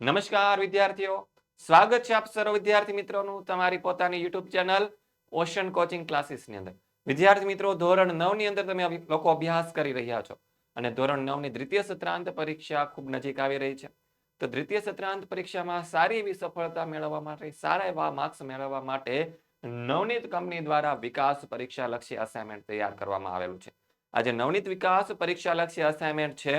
નમસ્કાર વિદ્યાર્થીઓ. સ્વાગત છે આપ સર્વ વિદ્યાર્થી મિત્રોનું તમારી પોતાની યુટ્યુબ ચેનલ ઓશન કોચિંગ ક્લાસીસની અંદર. વિદ્યાર્થી મિત્રો, ધોરણ નવની અંદર તમે લોકો અભ્યાસ કરી રહ્યા છો અને ધોરણ નવની દ્વિતીય સત્રાંત પરીક્ષા ખૂબ નજીક આવી રહી છે. તો દ્વિતીય સત્રાંત પરીક્ષામાં સારી એવી સફળતા મેળવવા માટે, સારા એવા માર્ક્સ મેળવવા માટે નવનીત કંપની દ્વારા વિકાસ પરીક્ષા લક્ષી અસાઇનમેન્ટ તૈયાર કરવામાં આવેલું છે. આજે નવનીત વિકાસ પરીક્ષા લક્ષી અસાઇનમેન્ટ છે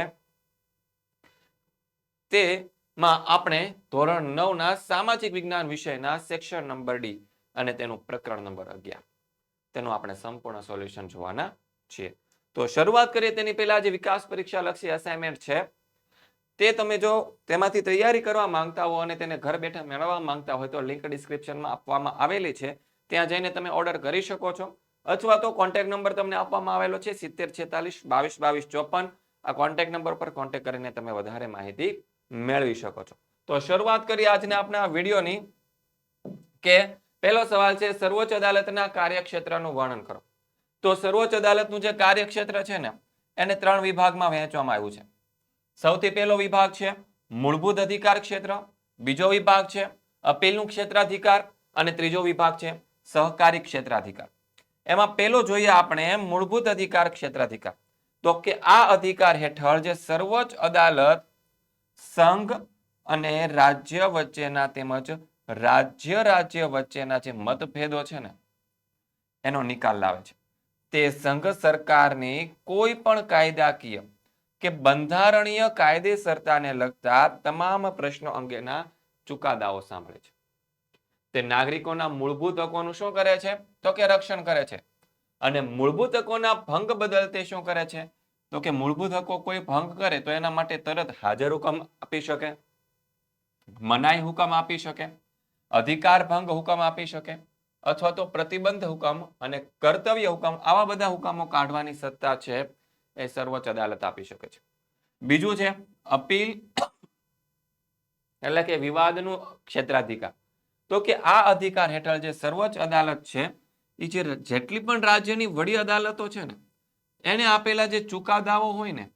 તેમાં આપણે ધોરણ નવના સામાજિક વિજ્ઞાન વિષયના સેક્શન નંબર ડી અને તેનું પ્રકરણ નંબર અગિયાર. તેનું આપણે સંપૂર્ણ સોલ્યુશન જોવાના છીએ. તો શરૂઆત કરીએ તેની પહેલા જે વિકાસ પરીક્ષા લક્ષી અસાઇનમેન્ટ છે, તે તમે જો તેમાંથી તૈયારી કરવા માંગતા હો અને તેને ઘર બેઠા મેળવવા માંગતા હોય તો લિંક ડિસ્ક્રિપ્શનમાં આપવામાં આવેલી છે. ત્યાં જઈને તમે ઓર્ડર કરી શકો છો. અથવા તો કોન્ટેક્ટ નંબર તમને આપવામાં આવેલો છે, સિત્તેર છેતાલીસ, બાવીસ બાવીસ, ચોપન. આ કોન્ટેક્ટ નંબર પર કોન્ટેક્ટ કરીને તમે વધારે માહિતી મેળવી શકો છો. તો શરૂઆત કરીએ આજના આપણા વિડીયોની કે પહેલો સવાલ છે, સર્વોચ્ચ અદાલતના કાર્યક્ષેત્રનું વર્ણન કરો. તો સર્વોચ્ચ અદાલતનું જે કાર્યક્ષેત્ર છે ને, એને ત્રણ વિભાગમાં વહેંચવામાં આવ્યું છે. સૌથી પહેલો વિભાગ છે, મૂળભૂત અધિકાર ક્ષેત્ર. બીજો વિભાગ છે, અપીલનું ક્ષેત્રાધિકાર. અને ત્રીજો વિભાગ છે, સહકારી ક્ષેત્રાધિકાર. એમાં પહેલો જોઈએ આપણે મૂળભૂત અધિકાર ક્ષેત્રાધિકાર. તો કે આ અધિકાર હેઠળ જે સર્વોચ્ચ અદાલત સંઘ અને રાજ્ય વચ્ચેના તેમજ રાજ્ય રાજ્ય વચ્ચેના જે મતભેદો છે ને, એનો નિકાલ લાવે છે. તે સંઘ સરકારની કોઈ પણ કાયદાકીય કે બંધારણીય કાયદેસરતાને લગતા તમામ પ્રશ્નો અંગેના ચુકાદાઓ સાંભળે છે. તે નાગરિકોના મૂળભૂત હકોનું શું કરે છે? તો કે રક્ષણ કરે છે. અને મૂળભૂત હકોના ભંગ બદલ તે શું કરે છે? તો કે મૂળભૂત હકો કોઈ ભંગ કરે તો એના માટે તરત હાજર હુકમ આપી શકે, મનાઈ હુકમ આપી શકે, અધિકાર ભંગ હુકમ આપી શકે, અથવા તો પ્રતિબંધ હુકમ અને કર્તવ્ય હુકમ, આવા બધા હુકમો કાઢવાની સત્તા છે એ સર્વોચ્ચ અદાલત આપી શકે છે. બીજું છે અપીલ એટલે કે વિવાદનું ક્ષેત્રાધિકાર. તો કે આ અધિકાર હેઠળ જે સર્વોચ્ચ અદાલત છે એ જે જેટલી પણ રાજ્યની વડી અદાલતો છે ને એને આપેલા જે ચુકાદાઓ હોય ને,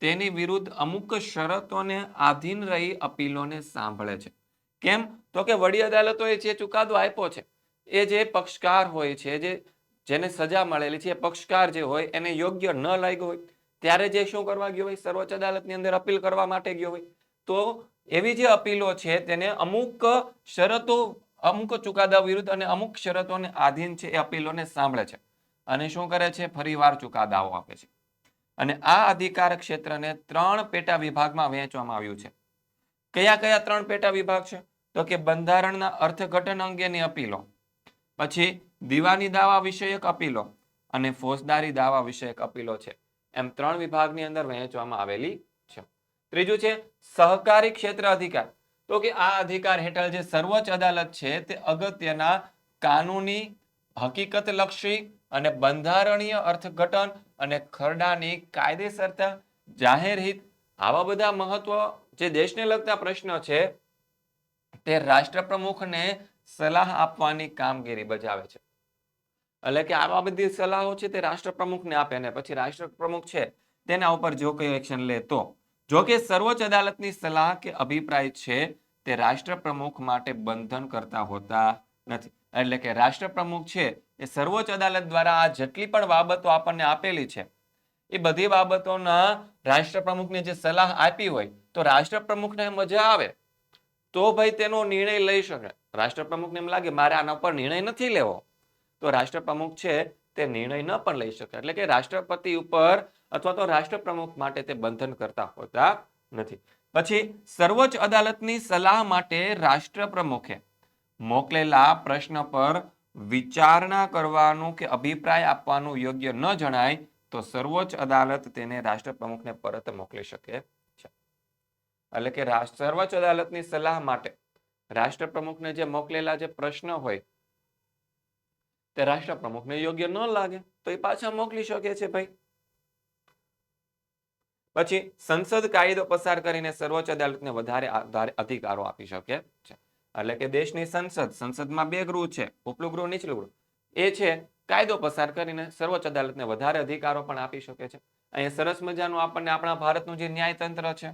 તેની વિરુદ્ધ અમુક શરતોને આધીન રહી અપીલોને સાંભળે છે. કેમ? તો કે વડી અદાલતોએ જે ચુકાદો આપ્યો છે, એ જે પક્ષકાર હોય છે, જે જેને સજા મળેલી છે, એ પક્ષકાર જે હોય, એને યોગ્ય ન લાગ્યો હોય, ત્યારે જે શું કરવા ગયો હોય? સર્વોચ્ચ અદાલતની અંદર અપીલ કરવા માટે ગયો હોય. તો એવી જે અપીલો છે, તેને અમુક શરતો, અમુક ચુકાદા વિરુદ્ધ અને અમુક શરતોને આધીન છે એ અપીલોને સાંભળે છે. અને શું કરે છે? ફરીવાર ચુકાદાઓ આપે છે. અને આ અધિકાર ક્ષેત્રને ત્રણ પેટા વિભાગમાં વહેંચવામાં આવ્યું છે. કયા કયા ત્રણ પેટા વિભાગ છે? તો કે બંધારણના અર્થઘટન અંગેની અપીલો, પછી દિવાની દાવા વિષયક અપીલો અને ફોજદારી દાવા વિષયક અપીલો છે. એમ ત્રણ વિભાગની અંદર વહેંચવામાં આવેલી છે. ત્રીજું છે સહકારી ક્ષેત્ર અધિકાર. તો કે આ અધિકાર હેઠળ જે સર્વોચ્ચ અદાલત છે તે અગત્યના કાનૂની હકીકત લક્ષી અને બંધારણીય અર્થઘટન અને ખરડાની કાયદેસરતા જાહેર હિત આવા બધા મહત્વ જે દેશને લગતા પ્રશ્નો છે, તે રાષ્ટ્રપ્રમુખને સલાહ આપવાની કામગીરી બજાવે છે. એટલે કે આવા બધી સલાહો છે તે રાષ્ટ્રપ્રમુખને આપે ને પછી રાષ્ટ્રપ્રમુખ છે તેના ઉપર જો કયો એક્શન લે તો. જો કે સર્વોચ્ચ અદાલતની સલાહ કે અભિપ્રાય છે તે રાષ્ટ્રપ્રમુખ માટે બંધન કરતા હોતા નથી. એટલે કે રાષ્ટ્રપ્રમુખ છે એ સર્વોચ્ચ અદાલત દ્વારા આ જેટલી પણ બાબતો આપણને આપેલી છે, એ બધી બાબતોના રાષ્ટ્રપ્રમુખને જે સલાહ આપી હોય, તો રાષ્ટ્રપ્રમુખને મજા આવે. તો ભાઈ તેનો નિર્ણય લઈ શકે રાષ્ટ્રપ્રમુખને એમ લાગે, મારે આના પર નિર્ણય નથી લેવો. તો રાષ્ટ્રપ્રમુખ છે, તે નિર્ણય ન પણ લઈ શકે એટલે કે રાષ્ટ્રપતિ ઉપર અથવા તો રાષ્ટ્રપ્રમુખ માટે તે બંધન કરતા હોતા નથી. પછી, સર્વોચ્ચ અદાલતની સલાહ માટે રાષ્ટ્રપ્રમુખે મોકલેલા પ્રશ્ન પર વિચારણા કરવાનું કે અભિપ્રાય આપવાનું યોગ્ય ન જણાય, તો સર્વોચ્ચ અદાલત તેને રાષ્ટ્રપ્રમુખને પરત મોકલી શકે છે. એટલે કે સર્વોચ્ચ અદાલતની સલાહ માટે રાષ્ટ્રપ્રમુખને જે મોકલેલા જે પ્રશ્ન હોય, તે રાષ્ટ્રપ્રમુખને યોગ્ય ન લાગે, તો એ પાછા મોકલી શકે છે ભાઈ. પછી સંસદ કાયદો પસાર કરીને સર્વોચ્ચ અદાલતને વધારે અધિકારો આપી શકે છે. એટલે કે દેશની સંસદ, સંસદમાં બે ગૃહ છે, ઉપલું ગૃહ, નીચલું ગૃહ. એ છે કાયદો પસાર કરીને સર્વોચ્ચ અદાલતને વધારે અધિકારો પણ આપી શકે છે. અહીંયા સરસ મજાનું આપણને આપણા ભારતનું જે ન્યાયતંત્ર છે,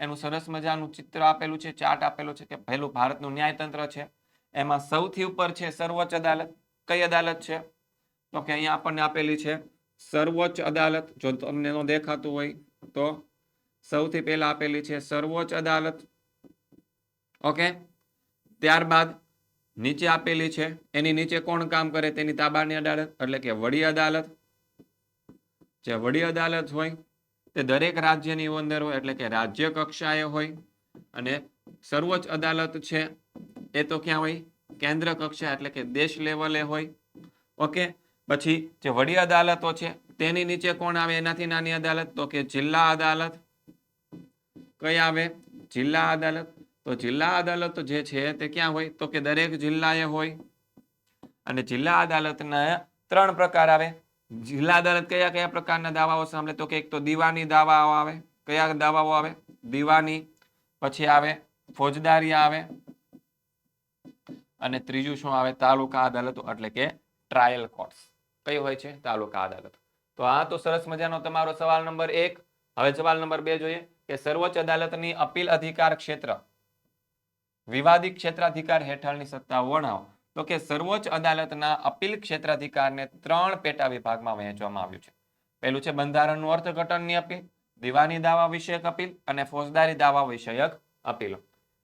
એનું સરસ મજાનું ચિત્ર આપેલું છે, ચાર્ટ આપેલું છે કે પહેલું ભારતનું ન્યાયતંત્ર છે. એમાં સૌથી ઉપર છે સર્વોચ્ચ અદાલત. કઈ અદાલત છે? તો કે અહીંયા આપણને આપેલી છે સર્વોચ્ચ અદાલત. જો તમને ન દેખાતું હોય તો સૌથી પહેલા આપેલી છે સર્વોચ્ચ અદાલત. ઓકે? ત્યારબાદ નીચે આપેલી છે. એની નીચે કોણ કામ કરે? તેની તાબાની અદાલત, એટલે કે વડી અદાલત. જે વડી અદાલત હોય, તે દરેક રાજ્યની અંદર હોય, એટલે કે રાજ્ય કક્ષાએ હોય, અને સર્વોચ્ચ અદાલત છે, એ તો ક્યાં હોય? કેન્દ્ર કક્ષા, એટલે કે દેશ લેવલે હોય. ઓકે, પછી જે વડી અદાલતો છે, તેની નીચે કોણ આવે? એનાથી નાની અદાલત, તો કે જિલ્લા અદાલત. કઈ આવે? જિલ્લા અદાલત. તો જિલ્લા અદાલત જે છે તે ક્યાં હોય? તો કે દરેક જિલ્લાએ હોય. અને જિલ્લા અદાલતના ત્રણ પ્રકાર આવે. જિલ્લા અદાલત કયા કયા પ્રકારના દાવાઓ સાંભળે? તો કે એક તો દીવાની દાવાઓ આવે. કયા દાવાઓ આવે? દીવાની, પછી આવે ફોજદારી આવે. અને ત્રીજું શું આવે? તાલુકા અદાલતો એટલે કે ટ્રાયલ કોર્ટ્સ. કઈ હોય છે? તાલુકા અદાલત. તો આ તો સરસ મજાનો તમારો સવાલ નંબર એક. હવે સવાલ નંબર બે જોઈએ કે સર્વોચ્ચ અદાલતની અપીલ અધિકાર ક્ષેત્ર વિવાદિત ક્ષેત્રાધિકાર હેઠળની સત્તા વર્ણવો. તો કે સર્વોચ્ચ અદાલતના અપીલ ક્ષેત્રાધિકારને ત્રણ પેટા વિભાગમાં વહેંચવામાં આવ્યું છે. પહેલું છે બંધારણનું અર્થઘટનની અપીલ, દિવાની દાવા વિષયક અપીલ અને ફોજદારી દાવા વિષયક અપીલો.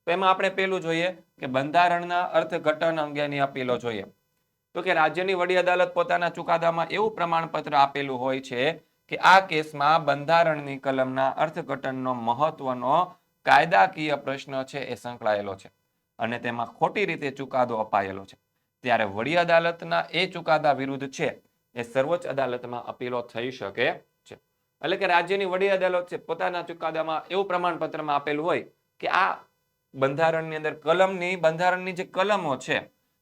તો એમાં આપણે પહેલું જોઈએ કે બંધારણના અર્થઘટન અંગેની અપીલો જોઈએ. તો કે રાજ્યની વડી અદાલત પોતાના ચુકાદામાં એવું પ્રમાણપત્ર આપેલું હોય છે કે આ કેસમાં બંધારણની કલમના અર્થઘટનનો મહત્વનો કાયદાકીય પ્રશ્ન છે એ સંકળાયેલો છે અને તેમાં ખોટી રીતે ચુકાદો અપાયેલો છે. ત્યારે વડી અદાલતના એ ચુકાદા વિરુદ્ધ છે, એ સર્વોચ્ચ અદાલતમાં અપીલો થઈ શકે છે. એટલે કે રાજ્યની વડી અદાલત છે, પોતાના ચુકાદામાં એવું પ્રમાણપત્રમાં આપેલું હોય કે આ બંધારણની અંદર કલમની, બંધારણની જે કલમો છે,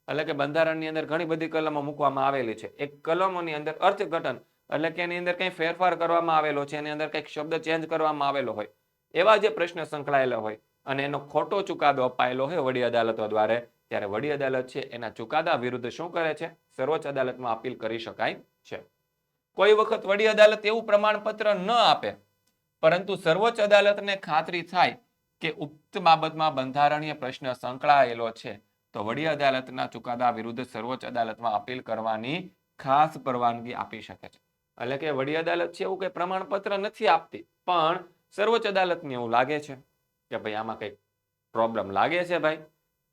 એટલે કે બંધારણની અંદર ઘણી બધી કલમો મૂકવામાં આવેલી છે. એ કલમોની અંદર અર્થઘટન, એટલે કે એની અંદર કંઈ ફેરફાર કરવામાં આવેલો છે, એની અંદર કંઈક શબ્દ ચેન્જ કરવામાં આવેલો હોય એવા જે પ્રશ્ન સંકળાયેલા હોય અને એનો ખોટો ચુકાદો અપાયેલો હોય વડી અદાલતો દ્વારા, ત્યારે વડી અદાલત છે એના ચુકાદા વિરુદ્ધ શું કરે છે? સર્વોચ્ચ અદાલતમાં અપીલ કરી શકાય છે. કોઈ વખત વડી અદાલત એવું પ્રમાણપત્ર ન આપે, પરંતુ સર્વોચ્ચ અદાલતને ખાતરી થાય કે ઉક્ત બાબતમાં બંધારણીય પ્રશ્ન સંકળાયેલો છે, તો વડી અદાલતના ચુકાદા વિરુદ્ધ સર્વોચ્ચ અદાલતમાં અપીલ કરવાની ખાસ પરવાનગી આપી શકે છે. એટલે કે વડી અદાલત છે એવું કે પ્રમાણપત્ર નથી આપતી, પણ સર્વોચ્ચ અદાલતને એવું લાગે છે કે ભાઈ આમાં કંઈક પ્રોબ્લેમ લાગે છે ભાઈ,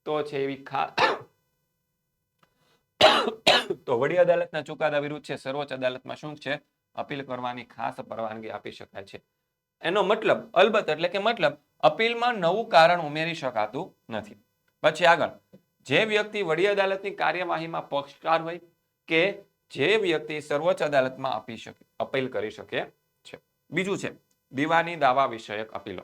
તો છે એવી ખા, તો વડી અદાલતના ચુકાદા વિરુદ્ધ છે. સર્વોચ્ચ અદાલતમાં શું છે? અપીલ કરવાની ખાસ પરવાનગી આપી શકાય છે. એનો મતલબ, અલબત્ત એટલે કે મતલબ, અપીલમાં નવું કારણ ઉમેરી શકાતું નથી. પછી આગળ, જે વ્યક્તિ વડી અદાલતની કાર્યવાહીમાં પક્ષકાર હોય કે જે વ્યક્તિ સર્વોચ્ચ અદાલતમાં આપી શકે, અપીલ કરી શકે છે. બીજું છે દીવાની દાવા વિષયક અપીલો.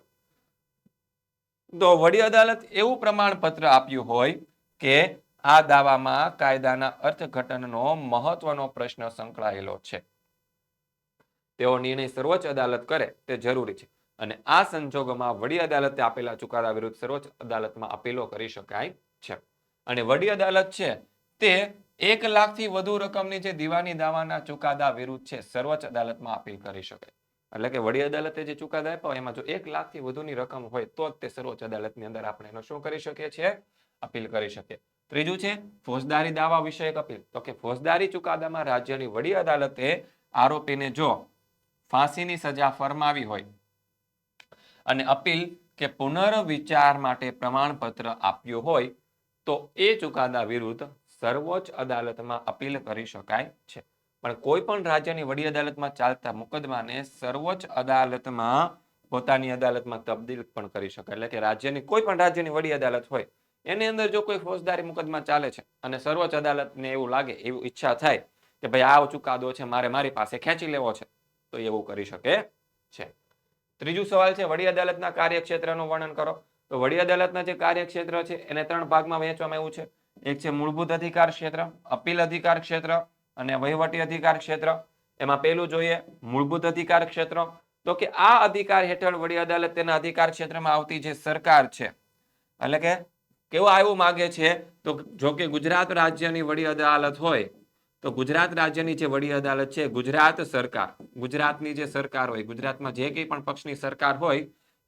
તો વડી અદાલત એવું પ્રમાણપત્ર આપ્યું હોય કે આ દાવામાં કાયદાના અર્થઘટનનો મહત્વનો પ્રશ્ન સંકળાયેલો છે. તેઓ નિર્ણય સર્વોચ્ચ અદાલત કરે તે જરૂરી છે. અને આ સંજોગોમાં વડી અદાલતે આપેલા ચુકાદા વિરુદ્ધ સર્વોચ્ચ અદાલતમાં અપીલો કરી શકાય છે. અને વડી અદાલત છે તે એક લાખથી વધુ રકમની જે દીવાની દાવાના ચુકાદા વિરુદ્ધ છે, સર્વોચ્ચ અદાલતમાં અપીલ કરી શકાય એટલે કે વડી અદાલતે જે ચુકાદા આપ્યો, એમાં જો એક લાખથી વધુની રકમ હોય, તો જ તે સર્વોચ્ચ અદાલતની અંદર આપણે એનો શું કરી શકીએ છીએ? અપીલ કરી શકીએ. ત્રીજું છે, ફોજદારી દાવા વિષયક અપીલ. તો કે ફોજદારી ચુકાદામાં રાજ્યની વડી અદાલતે આરોપીને જો ફાંસીની સજા ફરમાવી હોય અને અપીલ કે પુનર્વિચાર માટે પ્રમાણપત્ર આપ્યું હોય, તો એ ચુકાદા વિરુદ્ધ સર્વોચ્ચ અદાલતમાં અપીલ કરી શકાય છે. પણ કોઈ પણ રાજ્યની વડી અદાલતમાં ચાલતા મુકદમાને સર્વોચ્ચ અદાલતમાં પોતાની અદાલતમાં તબદીલ પણ કરી શકે એટલે કે રાજ્યની કોઈ પણ રાજ્યની વડી અદાલત હોય, એની અંદર જો કોઈ ફોજદારી મુકદમા ચાલે છે અને સર્વોચ્ચ અદાલતને એવું લાગે, એવું ઈચ્છા થાય કે ભાઈ આ ચુકાદો છે, મારે મારી પાસે ખેંચી લેવો છે, તો એવું કરી શકે છે. ત્રીજું સવાલ છે, વડી અદાલતના કાર્યક્ષેત્રનું વર્ણન કરો. તો વડી અદાલતના જે કાર્યક્ષેત્ર છે, એને ત્રણ ભાગમાં વહેંચવામાં આવ્યું છે. એક છે મૂળભૂત અધિકાર ક્ષેત્ર, અપીલ અધિકાર ક્ષેત્ર અને વહીવટી અધિકાર ક્ષેત્ર. એમાં પહેલું જોઈએ મૂળભૂત અધિકાર ક્ષેત્ર. તો કે આ અધિકાર હેઠળ વડી અદાલત તેના અધિકાર ક્ષેત્રમાં આવતી જે સરકાર છે, એટલે કે કેવું આવ્યું માગે છે, તો જો કે ગુજરાત રાજ્યની વડી અદાલત હોય, તો ગુજરાત રાજ્યની જે વડી અદાલત છે, ગુજરાત સરકાર, ગુજરાતની જે સરકાર હોય, ગુજરાતમાં જે કંઈ પણ પક્ષની સરકાર હોય,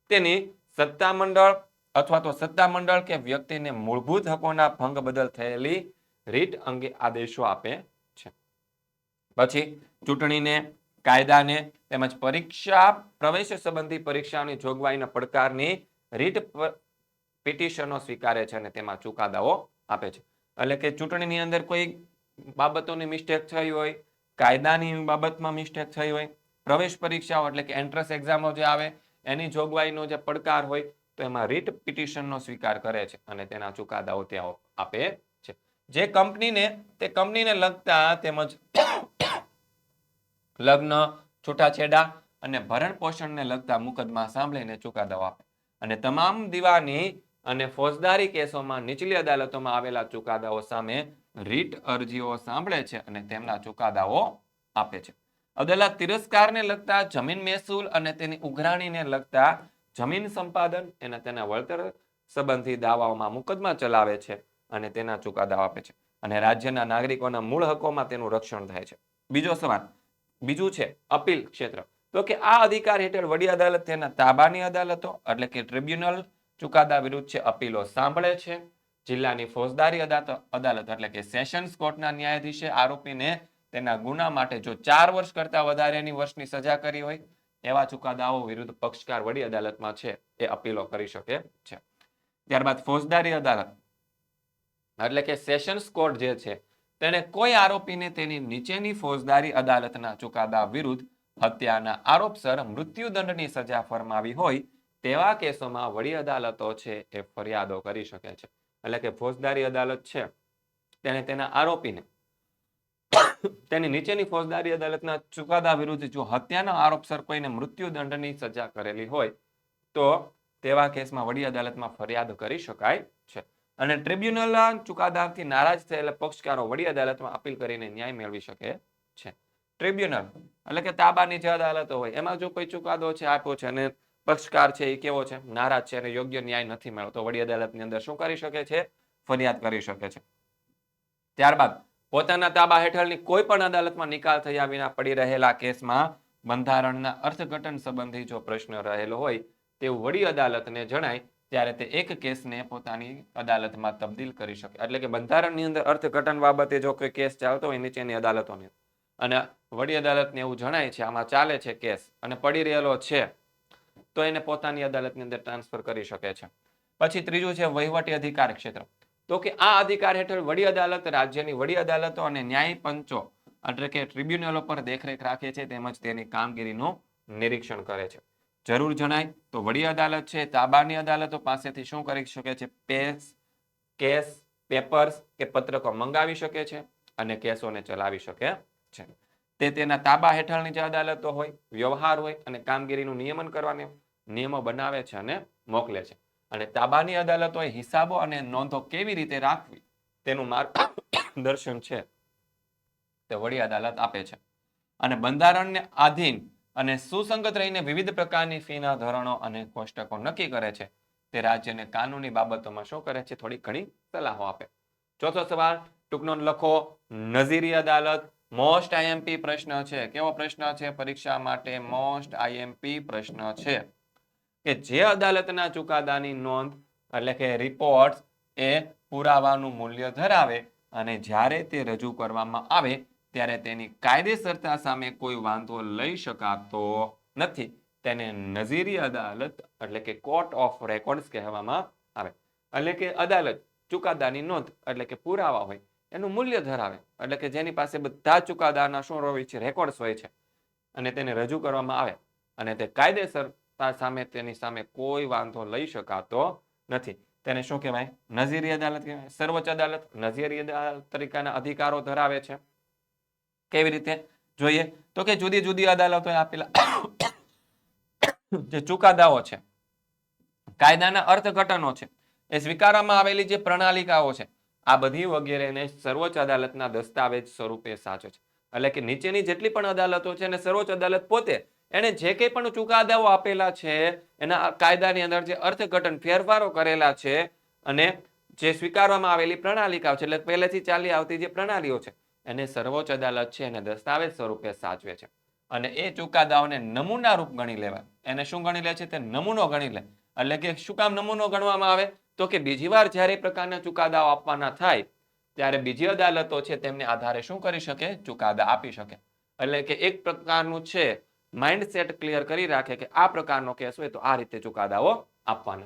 તેની સત્તામંડળ અથવા તો સત્તામંડળ કે વ્યક્તિને મૂળભૂત હકોના ભંગ બદલ થયેલી રીટ અંગે આદેશો આપે પછી ચૂંટણીને, કાયદાને તેમજ પરીક્ષા, પ્રવેશ સંબંધી પરીક્ષાની જોગવાઈના પડકારની રીટ પિટિશનો સ્વીકારે છે અને તેમાં ચુકાદાઓ આપે છે. એટલે કે ચૂંટણીની અંદર કોઈ બાબતોની મિસ્ટેક થઈ હોય, કાયદાની બાબતમાં મિસ્ટેક થઈ હોય, પ્રવેશ પરીક્ષાઓ એટલે કે એન્ટ્રન્સ એક્ઝામો જે આવે, એની જોગવાઈનો જે પડકાર હોય, તો એમાં રીટ પિટિશનનો સ્વીકાર કરે છે અને તેના ચુકાદાઓ ત્યાં આપે છે. જે કંપનીને, તે કંપનીને લગતા તેમજ લગ્ન છૂટાછેડા અને ભરણ પોષણને લગતા મુકદમા સાંભળીને ચુકાદાઓ આપે. અને તમામ દીવાની અને ફોજદારી કેસોમાં નીચલી અદાલતોમાં આવેલા ચુકાદાઓ સામે રીટ અરજીઓ સાંભળે છે અને તેમના ચુકાદાઓ આપે છે. અદાલત તિરસ્કારને લગતા જમીન મહેસૂલ અને તેની ઉઘરાણીને લગતા જમીન સંપાદન અને તેના વળતર સંબંધી દાવાઓમાં મુકદમા ચલાવે છે અને તેના ચુકાદાઓ આપે છે. અને રાજ્યના નાગરિકોના મૂળ હકોમાં તેનું રક્ષણ થાય છે. બીજો સવાલ બીજું છે, અપીલ ક્ષેત્ર. તો કે આ અધિકાર હેઠળ વડી અદાલત તેના તાબાની અદાલતો, એટલે કે ટ્રિબ્યુનલ ચુકાદા વિરુદ્ધ છે અપીલો સાંભળે છે, જિલ્લાની ફોજદારી અદાલત, એટલે કે સેશન્સ કોર્ટના ન્યાયાધીશે આરોપીને તેના ગુના માટે જો ચાર વર્ષ કરતા વધારેની વર્ષની સજા કરી હોય, એવા ચુકાદાઓ વિરુદ્ધ પક્ષકાર વડી અદાલતમાં છે, એ અપીલો કરી શકે છે. ત્યારબાદ ફોજદારી અદાલત, એટલે કે સેશન્સ કોર્ટ જે છે તેને કોઈ આરોપીને તેની નીચેની ફોજદારી અદાલતના ચુકાદા વિરુદ્ધ હત્યાના આરોપસર મૃત્યુદંડની સજા ફરમાવી હોય તેવા કેસોમાં વડી અદાલતો છે એ ફરિયાદો કરી શકે છે. એટલે કે ફોજદારી અદાલત છે તેને તેના આરોપીને તેની નીચેની ફોજદારી અદાલતના ચુકાદા વિરુદ્ધ જો હત્યાના આરોપસર કોઈને મૃત્યુદંડની સજા કરેલી હોય તો તેવા કેસમાં વડી અદાલતમાં ફરિયાદ કરી શકાય છે. અને ટ્રિબ્યુનલના ચુકાદાથી નારાજ થયેલા પક્ષકારો વડી અદાલતમાં અપીલ કરીને ન્યાય મેળવી શકે છે. ટ્રિબ્યુનલ એટલે કે તાબાની જે અદાલતો હોય, એમાં જો કોઈ ચુકાદો છે, આપ્યો છે અને પક્ષકાર છે એ કેવો છે? નારાજ છે અને યોગ્ય ન્યાય નથી મળતો. વડી અદાલતની અંદર શું કરી શકે છે? ફરિયાદ કરી શકે છે. ત્યારબાદ પોતાના તાબા હેઠળની કોઈ પણ અદાલતમાં નિકાલ થયા વિના પડી રહેલા કેસમાં બંધારણના અર્થઘટન સંબંધી જો પ્રશ્ન રહેલો હોય, તેવું વડી અદાલતને જણાય ત્યારે તે એક કેસને પોતાની અદાલતમાં તબદીલ કરી શકે. એટલે કે બંધારણની અંદર અર્થઘટન બાબતે જો કોઈ કેસ ચાલતો હોય, નીચેની અદાલતોની. અને વડી અદાલતને એવું જણાય છે, આમાં ચાલે છે કેસ અને પડી રહેલો છે, તો એને પોતાની અદાલતની અંદર ટ્રાન્સફર કરી શકે છે. પછી ત્રીજું છે વહીવટી અધિકાર ક્ષેત્ર. તો કે આ અધિકાર હેઠળ વડી અદાલત રાજ્યની વડી અદાલતો અને ન્યાય પંચો એટલે કે ટ્રિબ્યુનલો પર દેખરેખ રાખે છે, તેમજ તેની કામગીરીનું નિરીક્ષણ કરે છે. જરૂર જણાય. તો વડી અદાલત છે, તાબાની અદાલતો પાસેથી શું કરી શકે છે? પેસ, કેસ, પેપર્સ કે પત્રકો મંગાવી શકે છે અને કેસોને ચલાવી શકે છે. તે તેના તાબા હેઠળની જે અદાલતો હોય, વ્યવહાર હોય અને કામગીરીનું નિયમન કરવાને નિયમો બનાવે છે અને મોકલે છે. અને તાબાની અદાલતોએ હિસાબો અને નોંધો કેવી રીતે રાખવી તેનું માર્ગદર્શન છે તે વડી અદાલત આપે છે. અને બંધારણને આધીન અને સુસંગત રહીને વિવિધ પ્રકારની ફીના ધોરણો અને કોષ્ટકો નક્કી કરે છે. તે રાજ્યને કાનૂની બાબતોમાં શું કરે છે થોડી ઘણી સલાહો આપે. ચોથો સવાલ, ટૂંકનો લખો, નઝીરી અદાલત મોસ્ટ આઈએમપી પ્રશ્ન છે. કેવો પ્રશ્ન છે? પરીક્ષા માટે મોસ્ટ આઈએમપી પ્રશ્ન છે. કે જે અદાલતના ચુકાદાની નોંધ, એટલે કે રિપોર્ટ એ પુરાવાનું મૂલ્ય ધરાવે અને જ્યારે તે રજૂ કરવામાં આવે ત્યારે તેની કાયદેસરતા સામે કોઈ વાંધો લઈ શકાતો નથી. તેને નજીરી અદાલત, એટલે કે કોર્ટ ઓફ રેકોર્ડ્સ કહેવામાં આવે. એટલે કે અદાલત, ચુકાદાની નોંધ, એટલે કે પુરાવા હોય, એનું મૂલ્ય ધરાવે. એટલે કે જેની પાસે બધા ચુકાદાના શું હોય છે, રેકોર્ડ્સ હોય છે, અને તેને રજૂ કરવામાં આવે. અને તે કાયદેસરતા સામે, તેની સામે કોઈ વાંધો લઈ શકાતો નથી. તેને શું કહેવાય? નજીરી અદાલત કહેવાય. સર્વોચ્ચ અદાલત નજીરી અદાલત તરીકેના અધિકારો ધરાવે છે. કેવી રીતે જોઈએ? તો કે જુદી જુદી અદાલતોએ આપેલા જે ચુકાદાઓ છે, કાયદાના અર્થઘટનો છે, એ સ્વીકારવામાં આવેલી જે પ્રણાલિકાઓ છે, આ બધી વગેરેને સર્વોચ્ચ અદાલતના દસ્તાવેજ સ્વરૂપે સાચો છે. એટલે કે નીચેની જેટલી પણ અદાલતો છે અને સર્વોચ્ચ અદાલત પોતે એને જે કંઈ પણ ચુકાદાઓ આપેલા છે, એના કાયદાની અંદર જે અર્થઘટન ફેરફારો કરેલા છે અને જે સ્વીકારવામાં આવેલી પ્રણાલિકાઓ છે, એટલે પહેલેથી ચાલી આવતી જે પ્રણાલીઓ છે એને સર્વોચ્ચ અદાલત છે, એને દસ્તાવેજ સ્વરૂપે સાચવે છે. અને એ ચુકાદાઓને નમૂના રૂપ ગણી લેવાય. એને શું ગણી લે છે? તે નમૂનો ગણી લે. એટલે કે શું કામ નમૂનો ગણવામાં આવે? તો કે બીજી વાર જ્યારે પ્રકારના ચુકાદાઓ આપવાના થાય, ત્યારે બીજી અદાલતો છે તેમને આધારે શું કરી શકે? ચુકાદા આપી શકે. એટલે કે એક પ્રકારનું છે માઇન્ડ સેટ ક્લિયર કરી રાખે કે આ પ્રકારનો કેસ હોય તો આ રીતે ચુકાદાઓ આપવાના.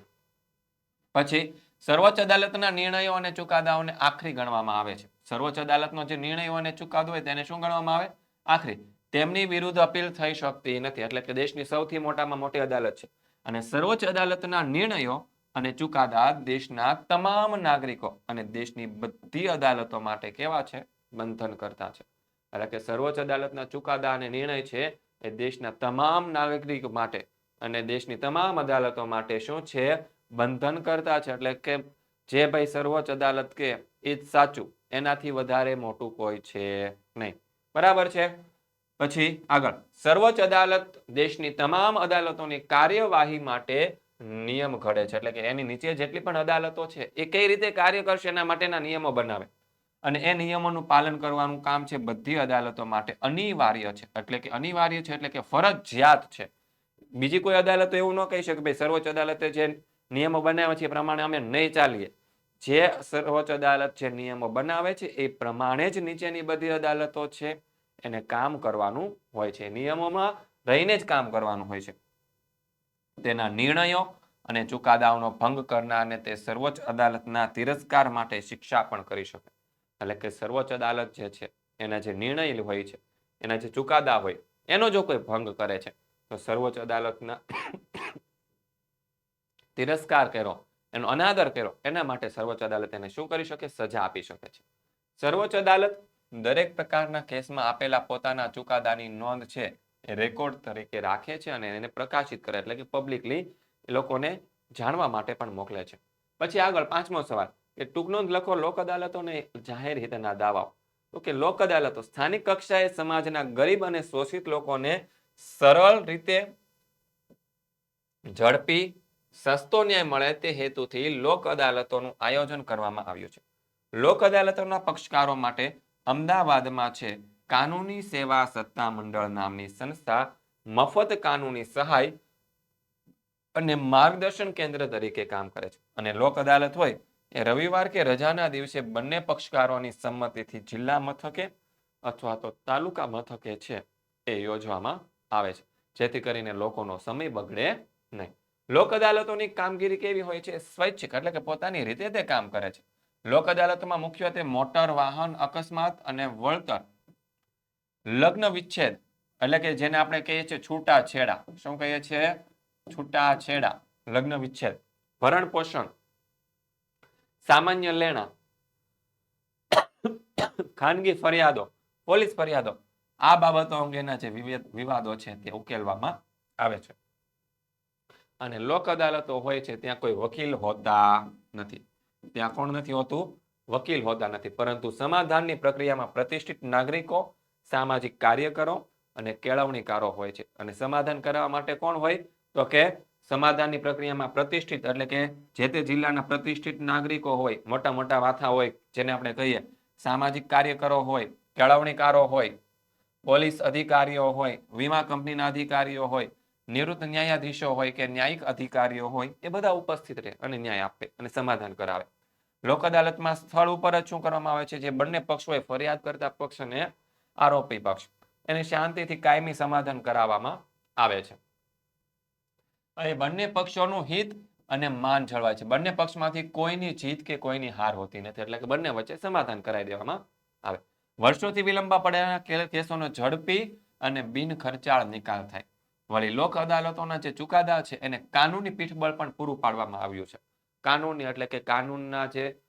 પછી સર્વોચ્ચ અદાલતના નિર્ણયો અને ચુકાદાઓને આખરી ગણવામાં આવે છે. સર્વોચ્ચ અદાલતનો જે નિર્ણયો અને ચુકાદો હોય તેને શું ગણવામાં આવે? આખરે, તેમની વિરુદ્ધ અપીલ થઈ શકતી નથી, એટલે કે દેશની સૌથી મોટામાં મોટી અદાલત છે. અને સર્વોચ્ચ અદાલતના નિર્ણયો અને ચુકાદા દેશના તમામ નાગરિકો અને દેશની બધી અદાલતો માટે કેવા છે? બંધન કરતા છે. એટલે કે સર્વોચ્ચ અદાલતના ચુકાદા અને નિર્ણય છે એ દેશના તમામ નાગરિકો માટે અને દેશની તમામ અદાલતો માટે શું છે? બંધન કરતા છે. એટલે કે જે ભાઈ સર્વોચ્ચ અદાલત કે એ જ સાચું. એનાથી વધારે મોટું કોઈ છે નહીં. બરાબર છે? પછી આગળ. સર્વોચ્ચ અદાલત દેશની તમામ અદાલતોની કાર્યવાહી માટે નિયમ ઘડે છે. એટલે કે એની નીચે જેટલી પણ અદાલતો છે, એ કઈ રીતે કાર્ય કરશે એના માટેના નિયમો બનાવે. અને એ નિયમોનું પાલન કરવાનું કામ છે બધી અદાલતો માટે. અનિવાર્ય છે. એટલે કે અનિવાર્ય છે એટલે કે ફરજિયાત છે. બીજી કોઈ અદાલતો એવું ન કહી શકે, ભાઈ સર્વોચ્ચ અદાલતે જે નિયમો બનાવ્યા છે એ પ્રમાણે અમે નહીં ચાલીએ. જે સર્વોચ્ચ અદાલત જે નિયમો બનાવે છે, એ પ્રમાણે જ નીચેની બધી અદાલતો છે, એને કામ કરવાનું હોય છે. નિયમોમાં રહીને જ કામ કરવાનું હોય છે. તેના નિર્ણયો અને ચુકાદાઓનો ભંગ કરનારને તે સર્વોચ્ચ અદાલતના તિરસ્કાર માટે શિક્ષા પણ કરી શકે. એટલે કે સર્વોચ્ચ અદાલત જે છે, એના જે નિર્ણય હોય છે, એના જે ચુકાદા હોય, એનો જો કોઈ ભંગ કરે છે, તો સર્વોચ્ચ અદાલતના તિરસ્કાર કર્યો એનો અનાદર કર્યો, એના માટે સર્વોચ્ચ અદાલત એને શું કરી શકે? સજા આપી શકે છે. સર્વોચ્ચ અદાલત દરેક પ્રકારના કેસમાં આપેલા પોતાના ચુકાદાની નોંધ છે, એ રેકોર્ડ તરીકે રાખે છે અને એને પ્રકાશિત કરે, એટલે કે પબ્લિકલી લોકોને જાણવા માટે પણ મોકલે છે. પછી આગળ પાંચમો સવાલ, કે ટૂંક નોંધ લખો, લોક અદાલતોને જાહેર હિતના દાવાઓ. તો કે લોક અદાલતો સ્થાનિક કક્ષાએ સમાજના ગરીબ અને શોષિત લોકોને સરળ રીતે ઝડપી સસ્તો ન્યાય મળે તે હેતુથી લોક અદાલતોનું આયોજન કરવામાં આવ્યું છે. લોક અદાલતોના પક્ષકારો માટે અમદાવાદમાં છે કાનૂની સેવા સત્તા મંડળ નામની સંસ્થા, મફત કાનૂની સહાય અને માર્ગદર્શન કેન્દ્ર તરીકે કામ કરે છે. અને લોક અદાલત હોય એ રવિવાર કે રજાના દિવસે બંને પક્ષકારોની સંમતિથી જિલ્લા મથકે અથવા તો તાલુકા મથકે છે એ યોજવામાં આવે છે. જેથી કરીને લોકોનો સમય બગડે નહીં. લોક અદાલતોની કામગીરી કેવી હોય છે સ્વૈચ્છિક, એટલે કે પોતાની રીતે તે કામ કરે છે. લોક અદાલતમાં મુખ્યત્વે મોટર વાહન, અકસ્માત અને વળતર, લગ્ન વિચ્છેદ, એટલે કે જેને આપણે કહીએ છીએ છૂટા છેડા. શું કહીએ છીએ? છૂટા છેડા, લગ્ન વિચ્છેદ. ભરણ પોષણ, સામાન્ય લેણા, ખાનગી ફરિયાદો, પોલીસ ફરિયાદો. આ બાબતો અંગેના જે વિવેદ- છે તે ઉકેલવામાં આવે છે. અને લોક અદાલતો હોય છે, ત્યાં કોઈ વકીલ હોતા નથી. ત્યાં કોણ નથી હોતું? વકીલ હોતા નથી. પરંતુ સમાધાનની પ્રક્રિયામાં પ્રતિષ્ઠિત નાગરિકો, સામાજિક કાર્યકરો અને કેળવણીકારો હોય છે. અને સમાધાન કરાવવા માટે કોણ હોય? તો કે સમાધાનની પ્રક્રિયામાં પ્રતિષ્ઠિત, એટલે કે જે તે જિલ્લાના પ્રતિષ્ઠિત નાગરિકો હોય, મોટા મોટા વાથા હોય, જેને આપણે કહીએ, સામાજિક કાર્યકરો હોય, કેળવણીકારો હોય, પોલીસ અધિકારીઓ હોય, વીમા કંપનીના અધિકારીઓ હોય નિવૃત્ત ન્યાયાધીશો હોય કે ન્યાયિક અધિકારીઓ હોય, એ બધા ઉપસ્થિત રહે અને ન્યાય આપે અને સમાધાન કરાવે. લોક અદાલતમાં સ્થળ ઉપર જ શું કરવામાં આવે છે? જે બંને પક્ષોએ ફરિયાદ કરતા પક્ષ આરોપી પક્ષ. એને શાંતિથી કાયમી સમાધાન કરાવવામાં આવે છે. એ બંને પક્ષોનું હિત અને માન જળવાય છે. બંને પક્ષમાંથી કોઈની જીત કે કોઈની હાર હોતી નથી. એટલે કે બંને વચ્ચે સમાધાન કરાવી દેવામાં આવે. વર્ષોથી વિલંબા પડેલા કેસોનો ઝડપી અને બિન ખર્ચાળ નિકાલ થાય. વળી લોક અદાલતોના જે ચુકાદા છે, એને કાનૂની પીઠબળ પણ પૂરું પાડવામાં આવ્યું છે. કાનૂની એટલે કે કાનૂનના જે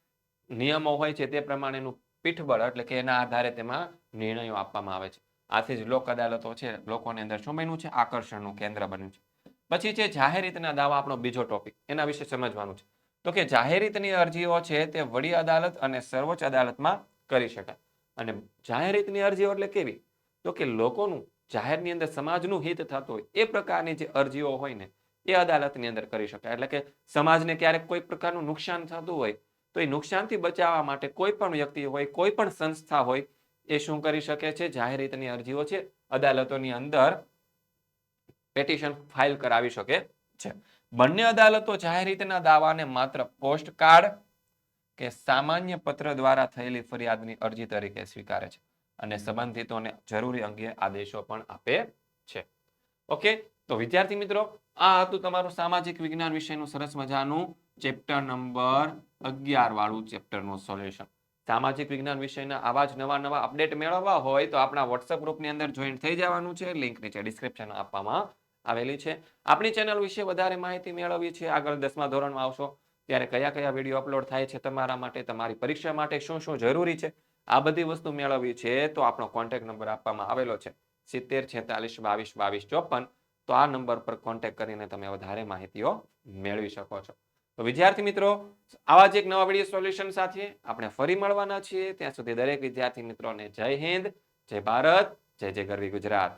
નિયમો હોય છે, તે પ્રમાણેનું પીઠબળ એટલે કે એના આધારે તેમાં નિર્ણયો આપવામાં આવે છે. આથી જ લોક અદાલતો છે, લોકોની અંદર શું બન્યું છે? આકર્ષણનું કેન્દ્ર બન્યું છે. પછી છે જાહેર રીતના દાવા, આપણો બીજો ટોપિક એના વિશે સમજવાનું છે. તો કે જાહેર રીતની અરજીઓ છે, તે વડી અદાલત અને સર્વોચ્ચ અદાલતમાં કરી શકાય. અને જાહેર રીતની અરજીઓ એટલે કેવી? તો કે લોકોનું જાહેરની અંદર સમાજનું હિત થતું હોય, એ પ્રકારની જે અરજીઓ હોય ને, એ અદાલતની અંદર કરી શકાય. એટલે કે સમાજને ક્યારેક કોઈ પ્રકારનું નુકસાન થતું હોય, તો એ નુકસાનથી બચાવવા માટે કોઈ પણ વ્યક્તિ હોય, કોઈ પણ સંસ્થા હોય, એ શું કરી શકે છે? જાહેર હિતની અરજીઓ છે, અદાલતોની અંદર પેટિશન ફાઇલ કરાવી શકે છે. બંને અદાલતો જાહેર રીતના દાવાને માત્ર પોસ્ટ કાર્ડ કે સામાન્ય પત્ર દ્વારા થયેલી ફરિયાદની અરજી તરીકે સ્વીકારે છે. અને સંબંધિતોને જરૂરી અંગે આદેશો પણ આપે છે. ઓકે તો વિદ્યાર્થી મિત્રો આ હતું તમારું સામાજિક વિજ્ઞાન વિષયનું સરસ મજાનું ચેપ્ટર નંબર અગિયાર વાળું ચેપ્ટરનું સોલ્યુશન. સામાજિક વિજ્ઞાન વિષયના આવા જ નવા નવા અપડેટ મેળવવા હોય તો આપણા વોટ્સઅપ ગ્રુપની અંદર જોઈન થઈ જવાનું છે. લિંક નીચે ડિસ્ક્રિપ્શન આપવામાં આવેલી છે. આપણી ચેનલ વિશે વધારે માહિતી મેળવવી છે આગળ દસમા ધોરણમાં આવશો. ત્યારે કયા કયા વીડિયો અપલોડ થાય છે તમારા માટે તમારી પરીક્ષા માટે શું શું જરૂરી છે? આ બધી વસ્તુ મેળવવી છે તો આપણો કોન્ટેક નંબર આપવામાં આવેલો છે. સિત્તેર, છેતાલીસ, બાવીસ બાવીસ, ચોપન, તો આ નંબર પર કોન્ટેક કરીને તમે વધારે માહિતીઓ મેળવી શકો છો. તો વિદ્યાર્થી મિત્રો, આવા જ એક નવા વીડિયો સોલ્યુશન સાથે આપણે ફરી મળવાના છીએ. ત્યાં સુધી દરેક વિદ્યાર્થી મિત્રોને જય હિન્દ, જય ભારત, જય જય ગરવી ગુજરાત.